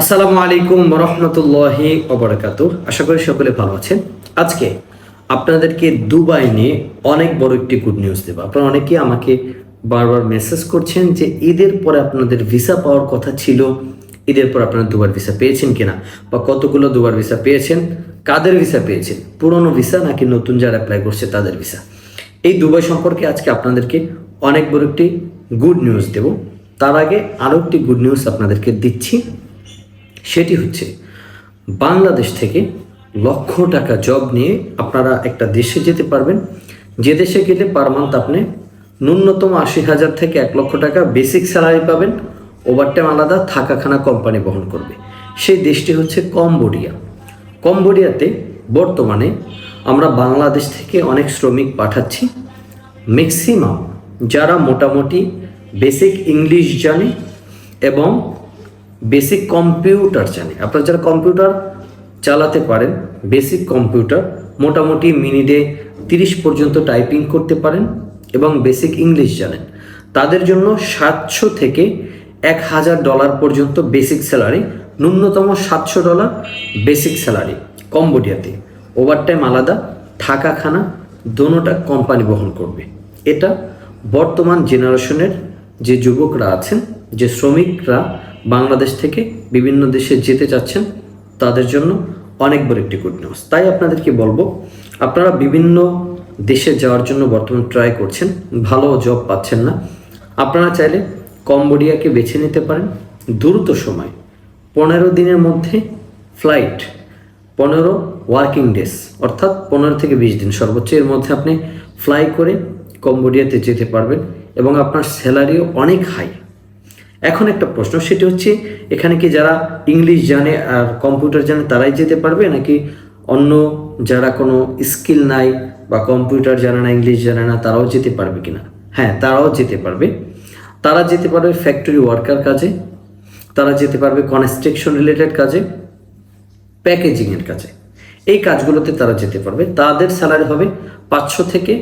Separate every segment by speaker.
Speaker 1: আসসালামু আলাইকুম রহমতুল্লাহি অবরাকাতু আশা করি সকলে ভালো আছেন। আজকে আপনাদেরকে দুবাই নিয়ে অনেক বড় একটি গুড নিউজ দেবো। আপনারা অনেকে আমাকে বারবার মেসেজ করছেন যে ঈদের পরে আপনাদের ভিসা পাওয়ার কথা ছিল, ঈদের পর আপনারা দুবার ভিসা পেয়েছেন কিনা বা কতগুলো দুবার ভিসা পেয়েছেন, কাদের ভিসা পেয়েছেন, পুরনো ভিসা নাকি নতুন যারা অ্যাপ্লাই করছে তাদের ভিসা এই দুবাই সম্পর্কে আজকে আপনাদেরকে অনেক বড় একটি গুড নিউজ দেব। তার আগে আরও একটি গুড নিউজ আপনাদেরকে দিচ্ছি। সেটি হচ্ছে, বাংলাদেশ থেকে লক্ষ টাকা জব নিয়ে আপনারা একটা দেশে যেতে পারবেন। যে দেশে গেলে পার মান্থ আপনি ন্যূনতম আশি হাজার থেকে এক লক্ষ টাকা বেসিক স্যালারি পাবেন, ওভারটাইম আলাদা, থাকাখানা কোম্পানি বহন করবে। সেই দেশটি হচ্ছে কম্বোডিয়া। কম্বোডিয়াতে বর্তমানে আমরা বাংলাদেশ থেকে অনেক শ্রমিক পাঠাচ্ছি। ম্যাক্সিমাম যারা মোটামুটি বেসিক ইংলিশ জানে এবং বেসিক কম্পিউটার জানে। আপনারা যারা কম্পিউটার চালাতে পারেন বেসিক কম্পিউটার মোটামুটি মিনিটে তিরিশ পর্যন্ত টাইপিং করতে পারেন এবং বেসিক ইংলিশ জানেন। তাদের জন্য সাতশো থেকে এক হাজার ডলার পর্যন্ত বেসিক স্যালারি ন্যূনতম সাতশো ডলার বেসিক স্যালারি কম্বোডিয়াতে। ওভারটাইম আলাদা থাকা খানা দোনোটা কোম্পানি বহন করবে। এটা বর্তমান জেনারেশনের যে যুবকরা আছেন যে শ্রমিকরা বাংলাদেশ থেকে বিভিন্ন দেশে যেতে চাচ্ছেন, তাদের জন্য অনেক বড় একটি গুড নিউজ তাই আপনাদেরকে বলব, আপনারা বিভিন্ন দেশে যাওয়ার জন্য বর্তমান ট্রাই করছেন, ভালো জব পাচ্ছেন না। আপনারা চাইলে কম্বোডিয়াকে বেছে নিতে পারেন। দ্রুত সময়, পনেরো দিনের মধ্যে ফ্লাইট পনেরো ওয়ার্কিং ডেজ অর্থাৎ পনেরো থেকে বিশ দিন সর্বোচ্চ। এর মধ্যে আপনি ফ্লাই করে কম্বোডিয়াতে যেতে পারবেন এবং আপনার স্যালারিও অনেক হাই এখন একটা প্রশ্ন, সেটি হচ্ছে, এখানে কি যারা ইংলিশ জানে আর কম্পিউটার জানে, তারাই যেতে পারবে? নাকি অন্য যারা কোনো স্কিল নাই বা কম্পিউটার জানে না, ইংলিশ জানে না, তারাও যেতে পারবে কিনা? হ্যাঁ তারাও যেতে পারবে। তারা যেতে পারবে ফ্যাক্টরি ওয়ার্কার কাজে, তারা যেতে পারবে কনস্ট্রাকশন রিলেটেড কাজে প্যাকেজিংয়ের কাজে। এই কাজগুলোতে তারা যেতে পারবে। তাদের স্যালারি হবে পাঁচশো থেকে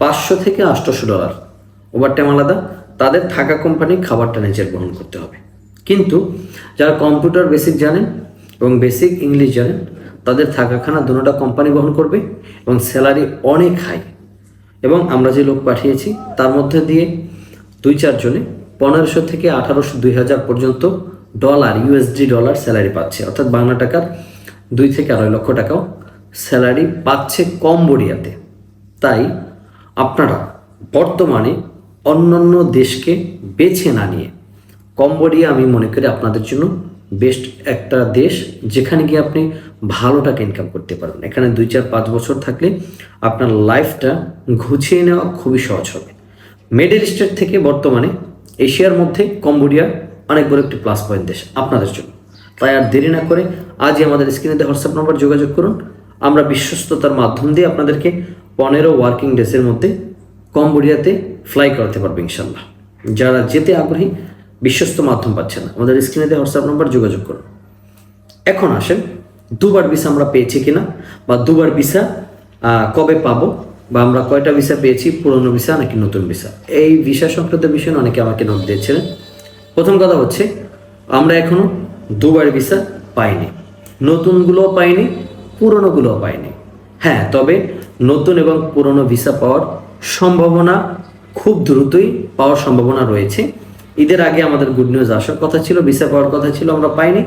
Speaker 1: পাঁচশো থেকে আটশোশো ডলার ওভারটাইম আলাদা। তাদের থাকা কোম্পানি খাবারটা নিজের বহন করতে হবে। কিন্তু যারা কম্পিউটার বেসিক জানেন এবং বেসিক ইংলিশ জানেন, তাদের থাকা খানা দুটোটা কোম্পানি বহন করবে এবং স্যালারি অনেক হাই। এবং আমরা যে লোক পাঠিয়েছি, তার মধ্যে দিয়ে দুই চারজনে পনেরোশো থেকে আঠারোশো দুই হাজার পর্যন্ত ডলার ইউএসডি ডলার স্যালারি পাচ্ছে। অর্থাৎ বাংলা টাকার দুই থেকে আড়াই লক্ষ টাকাও স্যালারি পাচ্ছে কম কম্বোডিয়াতে। তাই আপনারা বর্তমানে অন্যান্য দেশকে বেছে না নিয়ে। কম্বোডিয়া আমি মনে করি আপনাদের জন্য বেস্ট একটা দেশ, যেখানে গিয়ে আপনি ভালো টাকা ইনকাম করতে পারবেন। এখানে দুই চার পাঁচ বছর থাকলে আপনার লাইফটা ঘুছিয়ে নেওয়া খুবই সহজ হবে। মিডল ইস্টের থেকে বর্তমানে এশিয়ার মধ্যে কম্বোডিয়া অনেক বড় একটি প্লাস পয়েন্ট দেশ আপনাদের জন্য। তাই আর দেরি না করে আজই আমাদের স্ক্রিনে হোয়াটসঅ্যাপ নম্বর যোগাযোগ করুন। আমরা বিশ্বস্ততার মাধ্যম দিয়ে আপনাদেরকে পনেরো ওয়ার্কিং ডেসের মধ্যে কম্বোডিয়াতে ফ্লাই করাতে পারবে ইনশাল্লাহ যারা যেতে আগ্রহী, বিশ্বস্ত মাধ্যম পাচ্ছে না। আমাদের স্ক্রিনে হোয়াটসঅ্যাপ নম্বর যোগাযোগ করুন। এখন আসেন, দুবার ভিসা আমরা পেয়েছি কিনা বা দুবার ভিসা কবে পাবো বা আমরা কয়টা ভিসা পেয়েছি, পুরনো ভিসা নাকি নতুন ভিসা এই ভিসা সংক্রান্ত বিষয়ে অনেকে আমাকে নোট দিয়েছিলেন। প্রথম কথা হচ্ছে, আমরা এখনও দুবার ভিসা পাইনি। নতুনগুলোও পাইনি, পুরনোগুলোও পাইনি। হ্যাঁ তবে নতুন এবং পুরনো ভিসা পাওয়ার সম্ভাবনা খুব দ্রুতই পাওয়ার সম্ভাবনা রয়েছে। ঈদের আগে আমাদের গুড নিউজ আসার কথা ছিল ভিসা পাওয়ার কথা ছিল, আমরা পাইনি।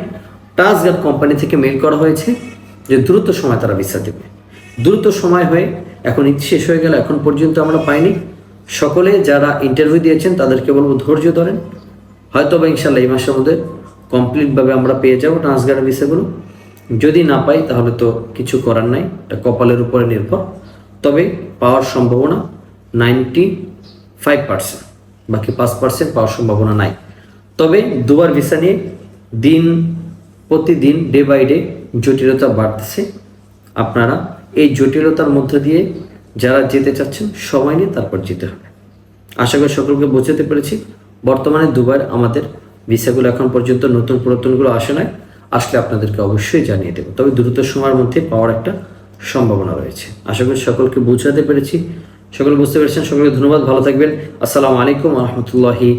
Speaker 1: টাচগার্ড কোম্পানি থেকে মেল করা হয়েছে যে দ্রুত সময় তারা ভিসা দেবে। দ্রুত সময় হয়ে এখন ঈদ শেষ হয়ে গেল, এখন পর্যন্ত আমরা পাইনি। সকলে যারা ইন্টারভিউ দিয়েছেন, তাদেরকে বলব ধৈর্য ধরেন। হয়তো বা ইনশাল্লাহ এই মাসের মধ্যে কমপ্লিটভাবে আমরা পেয়ে যাব ট্রান্সগার্ডের ভিসাগুলো যদি না পাই, তাহলে তো কিছু করার নাই, এটা কপালের উপরে নির্ভর। তবে পাওয়ার সম্ভাবনা নাইনটি ফাইভ পার্সেন্ট বাকি পাঁচ পার্সেন্ট পাওয়ার সম্ভাবনা নাই। তবে দুবার ভিসা নিয়ে দিন প্রতিদিন ডে বাই ডে জটিলতা বাড়তেছে। আপনারা এই জটিলতার মধ্য দিয়ে যারা যেতে চাচ্ছেন, সময় নিয়ে তারপর যেতে হবে। আশা করি সকলকে বোঝাতে পেরেছি। বর্তমানে দুবার আমাদের ভিসাগুলো এখন পর্যন্ত নতুন পুরাতনগুলো আসে নাই। আসলে আপনাদেরকে অবশ্যই জানিয়ে দেবো। তবে দ্রুত সময়ের মধ্যে পাওয়ার একটা সম্ভাবনা রয়েছে। আশা করি সকলকে বোঝাতে পেরেছি। সকলে বুঝতে পেরেছেন? সকলকে ধন্যবাদ। ভালো থাকবেন। আসসালামু আলাইকুম রহমতুল্লাহি